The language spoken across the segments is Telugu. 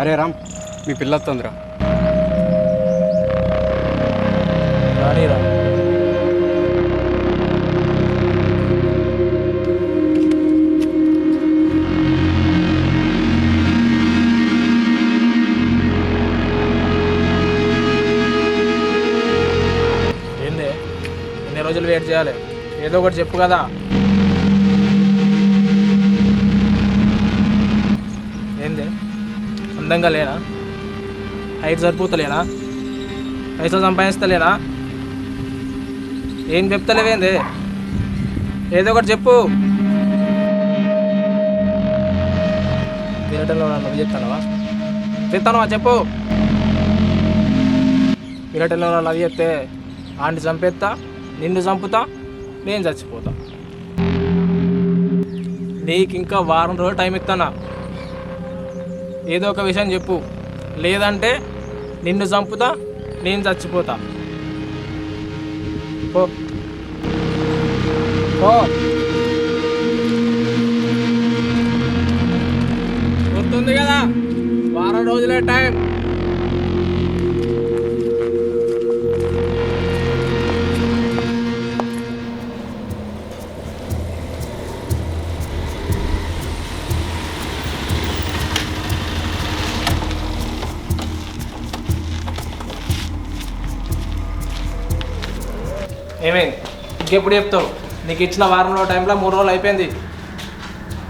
అరే రామ్ మీ పిల్ల వస్తుందిరా. రానీరా ఏంది? ఎన్ని రోజులు వెయిట్ చేయాలి? ఏదో ఒకటి చెప్పు కదా ఏంది అందంగా లేనా హైట్ సరిపోతలేనా పైసలు సంపాదిస్తలేనా ఏం చెప్తలేవేంది? ఏదో ఒకటి చెప్పు. తిరగటంలో నువ్వు చెప్తానవా చెప్తానవా? చెప్పు. తిరగటంలో లవ్ చెప్తే ఆంటి చంపేస్తా నిన్ను చంపుతా నేను చచ్చిపోతా. నీకు ఇంకా వారం రోజులు టైం ఇస్తానా? ఏదో ఒక విషయం చెప్పు. లేదంటే నిన్ను చంపుతా నేను చచ్చిపోతా. పో. గుర్తుంది కదా? వారం రోజులే టైం. ఏమైంది ఇంకెప్పుడు చెప్తావు? నీకు ఇచ్చిన వారంలో టైంలో మూడు రోజులు అయిపోయింది.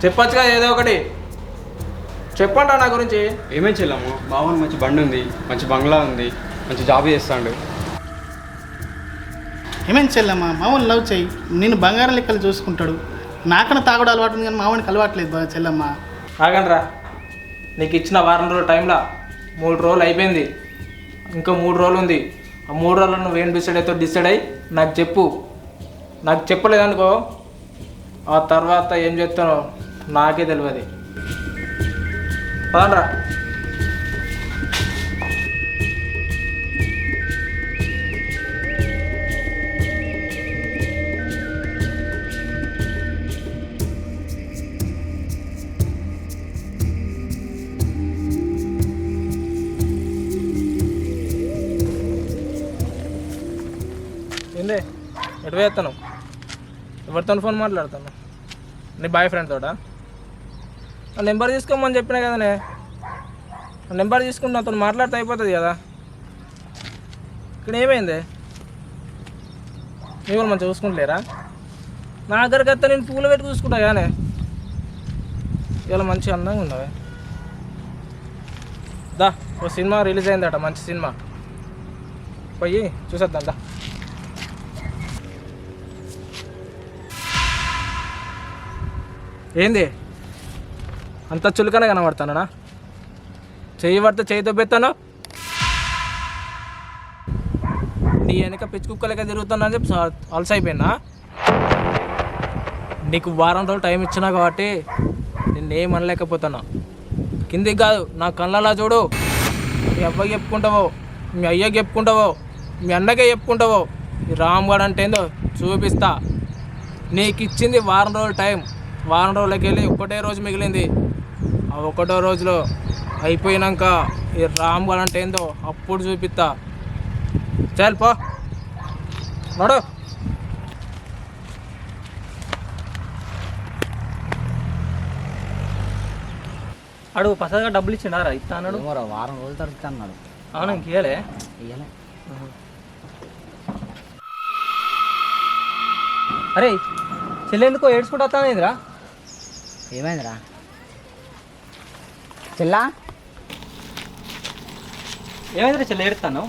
చెప్పొచ్చు కదా ఏదో ఒకటి. చెప్పండి నా గురించి. ఏమేం చెల్లమ్మ బావన్ మంచి బండి ఉంది మంచి బంగ్లా ఉంది మంచి జాబ్ చేస్తాడు. ఏమేం చెల్లమ్మ మామూలు లవ్ చెయ్యి. నేను బంగారం లెక్కలు చూసుకుంటాడు. నాకన్నా తాగుడు అలవాటు ఉంది కానీ మామూలుకి అలవాట్లేదు బా చెల్లమ్మ. ఆగండ్రా నీకు ఇచ్చిన వారం రోజుల టైంలో మూడు రోజులు అయిపోయింది. ఇంకా మూడు రోజులు ఉంది. ఆ మూడు రోజులు నువ్వు ఏం డిసైడ్ అవుతావు డిసైడ్ అయ్యి నాకు చెప్పు. నాకు చెప్పలేదనుకో ఆ తర్వాత ఏం చెప్తానో నాకే తెలియదు పదండ్రా. ఏందే? ఎటు పోయేస్తాను ఎవరితో ఫోన్ మాట్లాడతాను నీ బాయ్ ఫ్రెండ్ తోట? ఆ నెంబర్ తీసుకోమని చెప్పినా కదనే నెంబర్ తీసుకుని అతను మాట్లాడితే అయిపోతుంది కదా. ఇక్కడ ఏమైంది? మీ వాళ్ళు మంచిగా చూసుకుంటలేరా? నా దగ్గరికి వస్తే నేను పూలు పెట్టి చూసుకుంటా కానీ ఇవాళ మంచిగా అందంగా ఉన్నావే. దా ఓ సినిమా రిలీజ్ అయిందట మంచి సినిమా. పోయి చూసేద్దాం దా. ఏంది? అంత చులకనే కనబడతానా చెయ్యి పడితే చేయి పెడతాను. నీ వెనక పిచ్చి కుక్కలక తిరుగుతున్నా అని చెప్పి అలసి అయిపోయినా నీకు వారం రోజులు టైం ఇచ్చినా కాబట్టి నేనేం అనలేకపోతున్నా. కిందికి కాదు నా కళ్ళలా చూడు. మీ అబ్బాయికి చెప్పుకుంటావో మీ అయ్యకి చెప్పుకుంటావో మీ అన్నకే చెప్పుకుంటావో రామ్గఢ్ అంటే ఏందో చూపిస్తా. నీకు ఇచ్చింది వారం రోజుల టైం. వారం రోజులకి వెళ్ళి ఒకటే రోజు మిగిలింది. ఆ ఒకటో రోజులో అయిపోయినాక ఈ రామ్గఢ్ అంటే ఏందో అప్పుడు చూపిస్తా చాలు పో. నడు. అడుగు పసగా డబ్బులు ఇచ్చిండారా? ఇస్తా అన్నాడు. వారం రోజుల తర్వాత అన్నాడు. అవును ఇంకేలే? ఇయ్యలే. అరే చెల్లెందుకో ఏడ్చుకుంటా వస్తానేదిరా? ఏమైందిరా చెల్లా ఏమైందిరా చెల్లె ఏడుస్తాను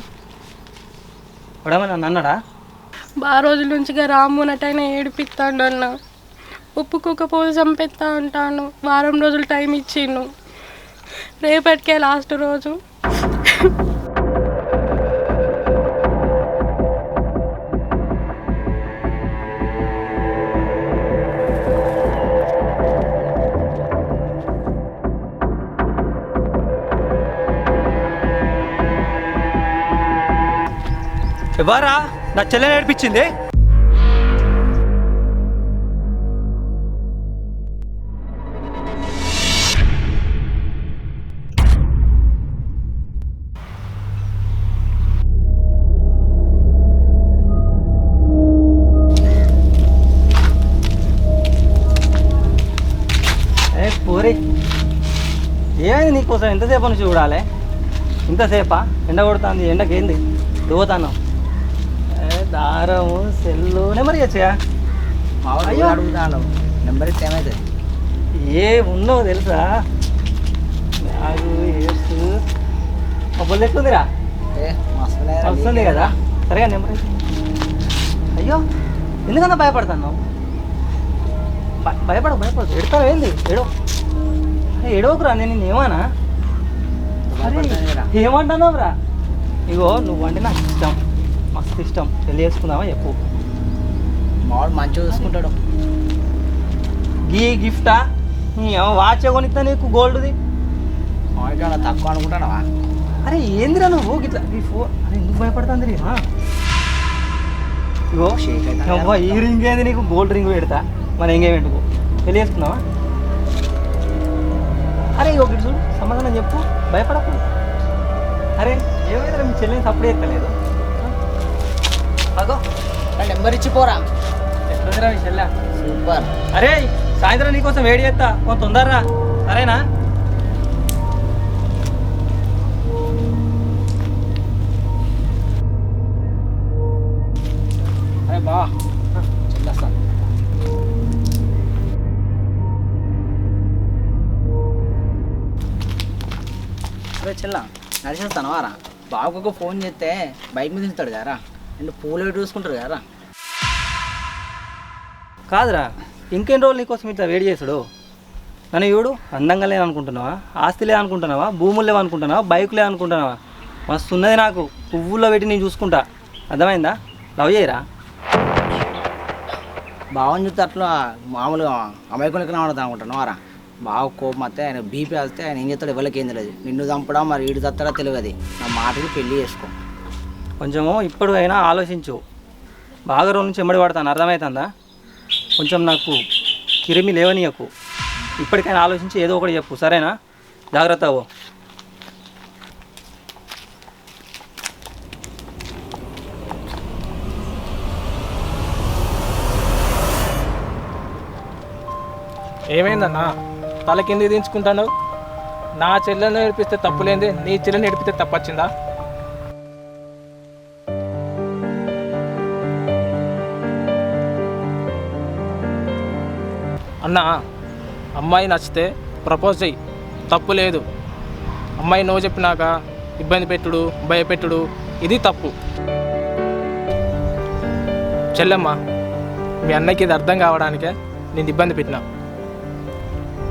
వాడేమన్నా అన్నాడా బాగా రోజుల నుంచి రామ్మునటైనా ఏడిపిస్తాడు అన్న. ఒప్పుకోకపోతే చంపేస్తా అంటాను. వారం రోజులు టైం ఇచ్చిండు. రేపటికే లాస్ట్ రోజు. ఎవరా? నా చెల్లె నేర్పించింది పూరి ఏమైంది నీకోసం ఎంతసేపు నుంచి చూడాలి? ఇంతసేపా? ఎండ కొడుతుంది ఎండకేంది? దువ్వుతాను దారము సెల్లు. నెంబర్ ఇచ్చా అయ్యో. అడుగుతాను నెంబర్ ఇస్తే ఏమవుతుంది ఏ ఉన్నావు తెలుసా? ఏ మస్తు లేరా, వస్తుంది కదా. సరేగా నెంబర్. అయ్యో ఎందుకన్నా భయపడతాను భ- భయపడ భయపడ ఎడతావు ఏంది? ఎడో ఎడవకురా నేను అరే, భయపడతానేరా. ఏమంటున్నావురా? ఇగో నువ్వు అంటే నాకు ఇష్టం. మస్తు ఇష్టం. పెళ్ళి చేసుకుందామా చెప్పు. మా వాడు మంచిగా చూసుకుంటాడు. గీ గిఫ్టా? వాచ్ కొనిస్తా నీకు? గోల్డ్ది? మా వాడికి ఏమన్నా తక్కువ అనుకుంటానవా అరే ఏందిరా నువ్వు? గిట్లా ఈ ఫో అరే ఎందుకు భయపడుతుంది ఇగో షేక్ అవుతాను అవ్వ, ఈ రింగ్ ఏంది నీకు? గోల్డ్ రింగ్ పెడతా. మన ఎంగేమెంట్కు పెళ్ళి చేసుకుందామా? అరే ఇగో గిట్టు చూడు. సమాధానం చెప్పు. భయపడకు. అరే ఏమైనా మీ చెల్లిని సప్పుడు ఎత్తలేదు అగో నెంబర్ ఇచ్చి పోరా. ఎట్లుందిరా మీ చెల్లె? సూపర్. అరే సాయంత్రం నీకోసం వేడి చేస్తా కొంత తొందరరా. సరేనా? అరే బా. చెల్లేస్తా. అరే చెల్ల. నడిచేస్తాను వారా. బాబుకు ఫోన్ చేస్తే బైక్ మీద ఇస్తాడు కదరా అండ్ పూలు పెట్టి చూసుకుంటారు కదా. కాదురా ఇంకెన్ని రోజులు నీకోసం ఇట్లా వేడి చేసాడు నన్ను చూడు అందంగా లేను ఆస్తి లేదు అనుకుంటున్నావా? భూములు లేవనుకుంటున్నావా బైక్ లేవనుకుంటున్నావా మస్తు ఉన్నది నాకు పువ్వుల్లో పెట్టి నేను చూసుకుంటా. అర్థమైందా? లవ్ చేయరా? బావని చూస్తే అట్లా మామూలుగా అమాయకులకి రావడం అనుకుంటున్నావు రా బావ కోపం వస్తే ఆయన బీపీ వస్తే ఆయన ఏం చేస్తాడు ఎవరికి ఏం తెలియదు. నిన్ను చంపడం మరి ఈడు చస్తాడా తెలియదు నా మాటకి పెళ్ళి చేసుకో. కొంచెము ఇప్పుడు అయినా ఆలోచించు. బాగా రోజు నుంచి ఎమ్మడి పడతాను. అర్థమవుతుందా కొంచెం నాకు కిరిమి లేవనీయకు. ఇప్పటికైనా ఆలోచించి ఏదో ఒకటి చెప్పు. సరేనా? జాగ్రత్త అవ్వు. ఏమైందన్నా? తల కిందికి దించుకుంటాను నా చెల్లెని నేర్పిస్తే తప్పులేంది? నీ చెల్లెని నేర్పిస్తే తప్పొచ్చిందా? అన్నా అమ్మాయి నచ్చితే ప్రపోజ్ చెయ్యి. తప్పు లేదు. అమ్మాయి నువ్వు చెప్పినాక ఇబ్బంది పెట్టుడు భయపెట్టుడు ఇది తప్పు. చెల్లెమ్మ మీ అన్నకి ఇది అర్థం కావడానికే నేను ఇబ్బంది పెట్టినా.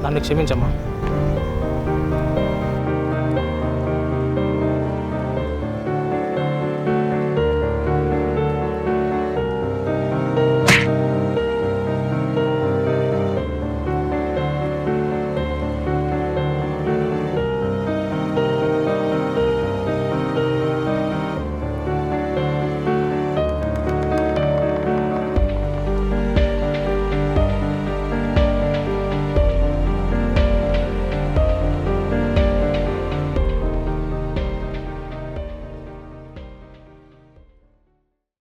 నన్ను క్షమించమ్మా.